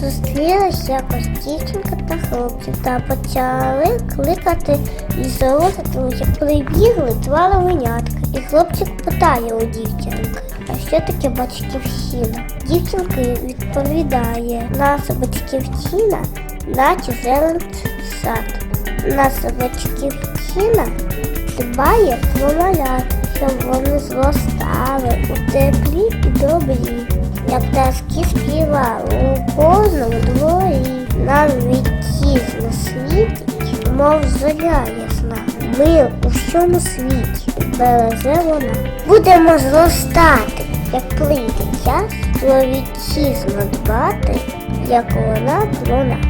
Зустрілась якось дівчинка та хлопчик та почали кликати лісовози, тому що прибігли два левенятка. І хлопчик питає у дівчинки, а що таке батьківщина? Дівчинка відповідає, наша батьківщина, наче зелений сад. Наша батьківщина дбає про малят, щоб вони зростали у теплі і добрі. Як пташки співали дворі, нам вітчизна світить, мов зоря ясна. Ми у всьому світі береже вона. Будемо зростати, як прийде час, про вітчизну дбати, як вона про нас.